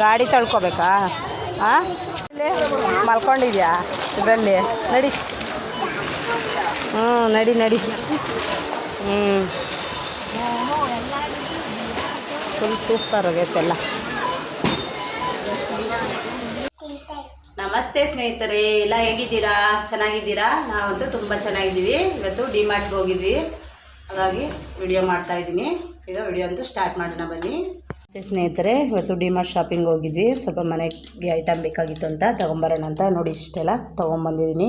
ಗಾಡಿ ತಳ್ಕೊಬೇಕಾ? ಹಾಂ ಮಲ್ಕೊಂಡಿದ್ಯಾ ಇದರಲ್ಲಿ? ನಡಿ. ಹ್ಞೂ ನಡಿ ನಡಿ. ಹ್ಞೂ ಫುಲ್ ಸೂಪರ್ ಆಗೈತೆಲ್ಲ ನಮಸ್ತೆ ಸ್ನೇಹಿತರೆ, ಎಲ್ಲ ಹೇಗಿದ್ದೀರಾ? ಚೆನ್ನಾಗಿದ್ದೀರಾ? ನಾವಂತೂ ತುಂಬ ಚೆನ್ನಾಗಿದ್ದೀವಿ. ಇವತ್ತು ಡಿಮಾರ್ಟ್ಗೆ ಹೋಗಿದ್ವಿ. ಹಾಗಾಗಿ ವಿಡಿಯೋ ಮಾಡ್ತಾ ಇದ್ದೀನಿ. ಈಗ ವಿಡಿಯೋ ಅಂತೂ ಸ್ಟಾರ್ಟ್ ಮಾಡೋಣ ಬನ್ನಿ. ಸ್ನೇಹಿತರೆ, ಇವತ್ತು ಡಿಮಾರ್ಟ್ ಶಾಪಿಂಗ್ ಹೋಗಿದ್ವಿ. ಸ್ವಲ್ಪ ಮನೆಗೆ ಐಟಮ್ ಬೇಕಾಗಿತ್ತು ಅಂತ ತೊಗೊಂಬರೋಣ ಅಂತ ನೋಡಿ ಇಷ್ಟೆಲ್ಲ ತೊಗೊಂಬಂದಿದ್ದೀನಿ.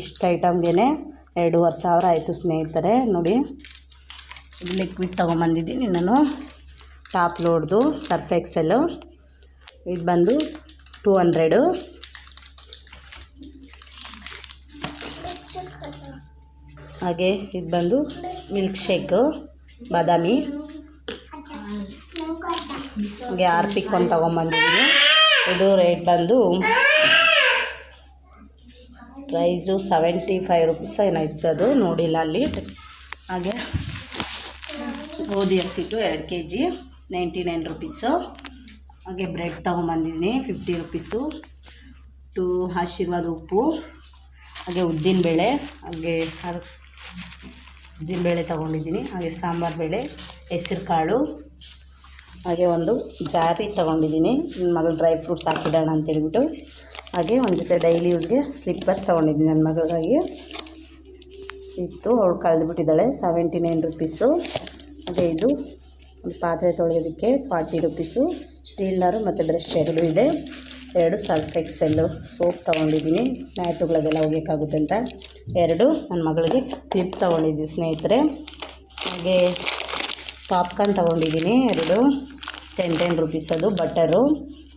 ಇಷ್ಟು ಐಟಮ್ಗೆ ಎರಡೂವರೆ ಸಾವಿರ ಆಯಿತು ಸ್ನೇಹಿತರೆ, ನೋಡಿ. ಲಿಕ್ವಿಡ್ ತೊಗೊಂಬಂದಿದ್ದೀನಿ ನಾನು. ಟಾಪ್ ಲೋಡ್ದು ಸರ್ಫ್ ಎಕ್ಸೆಲ್ಲು ಇದು ಬಂದು ಟೂ ಹಂಡ್ರೆಡು ಹಾಗೆ ಇದು ಬಂದು ಮಿಲ್ಕ್ ಶೇಕು ಬಾದಾಮಿ. ಹಾಗೆ ಆರ್ಪಿಕ್ ಒಂದು ತೊಗೊಂಬಂದಿದ್ದೀನಿ ಇದು ರೇಟ್ ಬಂದು ಪ್ರೈಸು ಸೆವೆಂಟಿ ಫೈವ್ ರುಪೀಸ್ ಏನಾಯ್ತು ಅದು ನೋಡಿಲ್ಲ ಅಲ್ಲಿ. ಹಾಗೆ ಗೋಧಿ ಹಸಿಟ್ಟು ಎರಡು K G ninety nine rupees ಹಾಗೆ ಬ್ರೆಡ್ ತೊಗೊಂಬಂದಿದ್ದೀನಿ ಫಿಫ್ಟಿ ರುಪೀಸು ಟು ಆಶೀರ್ವಾದ ಉಪ್ಪು, ಹಾಗೆ ಉದ್ದಿನಬೇಳೆ ಹಾಗೆ ಅರ್ ಉದ್ದಿನಬೇಳೆ ತೊಗೊಂಡಿದ್ದೀನಿ ಹಾಗೆ ಸಾಂಬಾರು ಬೇಳೆ ಹೆಸ್ರು ಕಾಳು ಹಾಗೆ ಒಂದು ಜಾರಿ ತೊಗೊಂಡಿದ್ದೀನಿ. ನನ್ನ ಮಗಳು ಡ್ರೈ ಫ್ರೂಟ್ಸ್ ಹಾಕಿಡೋಣ ಅಂತೇಳ್ಬಿಟ್ಟು ಹಾಗೆ ಒಂದು ಜೊತೆ ಡೈಲಿ ಯೂಸ್ಗೆ ಸ್ಲಿಪ್ಪರ್ಸ್ ತೊಗೊಂಡಿದ್ದೀನಿ ನನ್ನ ಮಗಳಿಗಾಗಿ. ಇತ್ತು ಅವಳು ಕಳೆದುಬಿಟ್ಟಿದ್ದಾಳೆ ಸೆವೆಂಟಿ ನೈನ್ ರುಪೀಸು ಹಾಗೆ ಇದು ಒಂದು ಪಾತ್ರೆ ತೊಳೆಯೋದಕ್ಕೆ ಫಾರ್ಟಿ ರುಪೀಸು ಸ್ಟೀಲ್ನರು ಮತ್ತು ಬ್ರಷ್ ಎರಡು ಇದೆ. ಎರಡು ಸರ್ಫ್ ಎಕ್ಸೆಲ್ಲು ಸೋಪ್ ತೊಗೊಂಡಿದ್ದೀನಿ. ಮ್ಯಾಟುಗಳಿಗೆಲ್ಲ ಹೋಗಬೇಕಾಗುತ್ತೆ ಅಂತ. ಎರಡು ನನ್ನ ಮಗಳಿಗೆ ಕ್ಲಿಪ್ ತೊಗೊಂಡಿದ್ದೀನಿ ಸ್ನೇಹಿತರೆ. ಹಾಗೆ ಪಾಪ್ಕಾರ್ನ್ ತೊಗೊಂಡಿದ್ದೀನಿ ಎರಡು. ಟೆನ್ ಟೆನ್ ರುಪೀಸ್ ಅದು ಬಟರು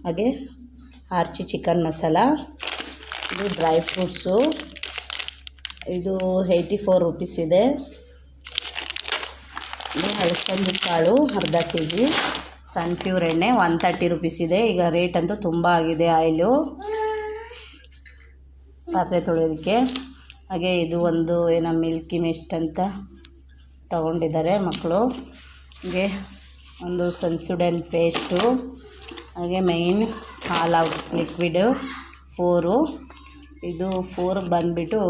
ಹಾಗೆ ಆರ್ಚಿ ಚಿಕನ್ ಮಸಾಲ ಇದು ಡ್ರೈ ಫ್ರೂಟ್ಸು ಇದು ಏಯ್ಟಿ ಫೋರ್ ರುಪೀಸ್ ಇದೆ ಇದು ಕಾಳು, ಅರ್ಧ ಕೆ ಜಿ ಸನ್ಫ್ಯೂರ್ ಎಣ್ಣೆ ಒನ್ ತರ್ಟಿ ರುಪೀಸ್ ಇದೆ. ಈಗ ರೇಟ್ ಅಂತೂ ತುಂಬ ಆಗಿದೆ ಆಯಿಲು. ಪಾತ್ರೆ ತೊಳೆಯೋದಕ್ಕೆ. ಹಾಗೆ ಇದು ಒಂದು, ಏನೋ ಮಿಲ್ಕಿ ಮಿಸ್ಟ್ ಅಂತ ತಗೊಂಡಿದ್ದಾರೆ ಮಕ್ಕಳು. ಹಾಗೆ ಒಂದು ಸನ್ಸುಡನ್ ಪೇಸ್ಟು ಹಾಗೆ ಮೈನ್ ಹಾಲ್ ಔಟ್ ಲಿಕ್ವಿಡು ಫೋರು ಇದು ಫೋರ್ ಬಂದುಬಿಟ್ಟು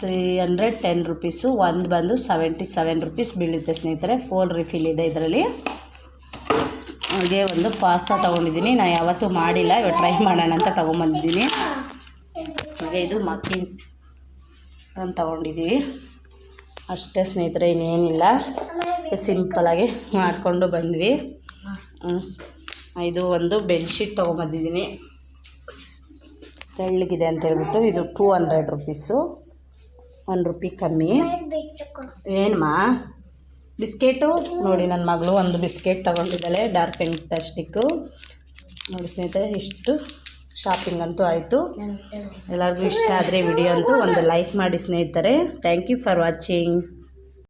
ತ್ರೀ ಹಂಡ್ರೆಡ್ ಟೆನ್ ರುಪೀಸು ಒಂದು ಬಂದು ಸೆವೆಂಟಿ ಸೆವೆನ್ ರುಪೀಸ್ ಬೀಳುತ್ತೆ ಸ್ನೇಹಿತರೆ. ಫೋರ್ ರಿಫಿಲ್ ಇದೆ ಇದರಲ್ಲಿ. ಹಾಗೆ ಒಂದು ಪಾಸ್ತಾ ತೊಗೊಂಡಿದ್ದೀನಿ. ನಾನು ಯಾವತ್ತೂ ಮಾಡಿಲ್ಲ. ಇವತ್ತು ಟ್ರೈ ಮಾಡೋಣ ಅಂತ ತೊಗೊಂಬಂದಿದ್ದೀನಿ. ಹಾಗೆ ಇದು ಮಕ್ಕಿನ್ ಅಂತ ತೊಗೊಂಡಿದ್ದೀವಿ ಅಷ್ಟೇ ಸ್ನೇಹಿತರೆ, ಇನ್ನೇನಿಲ್ಲ. ಸಿಂಪಲಾಗಿ ಮಾಡಿಕೊಂಡು ಬಂದ್ವಿ. ಇದು ಒಂದು ಬೆಡ್ಶೀಟ್ ತೊಗೊಂಬಂದಿದ್ದೀನಿ. ತೆಳ್ಳಗಿದೆ ಅಂತ ಹೇಳ್ಬಿಟ್ಟು ಇದು two hundred rupees one rupee ಕಮ್ಮಿ. ಏನಮ್ಮ ಬಿಸ್ಕೆಟು ನೋಡಿ ನನ್ನ ಮಗಳು ಒಂದು ಬಿಸ್ಕೆಟ್ ತೊಗೊಂಡಿದ್ದಾಳೆ ಡಾರ್ಕ್ ಫ್ಯಾಂಟಾಸ್ಟಿಕ್ಕು ನೋಡಿ ಸ್ನೇಹಿತರೆ, ಇಷ್ಟು. ಶಾಪಿಂಗ್ ಅಂತೂ ಆಯಿತು. ಎಲ್ಲರಿಗೂ ಇಷ್ಟ ಆದರೆ ವಿಡಿಯೋ ಅಂತೂ ಒಂದು ಲೈಕ್ ಮಾಡಿ ಸ್ನೇಹಿತರೆ. Thank you for watching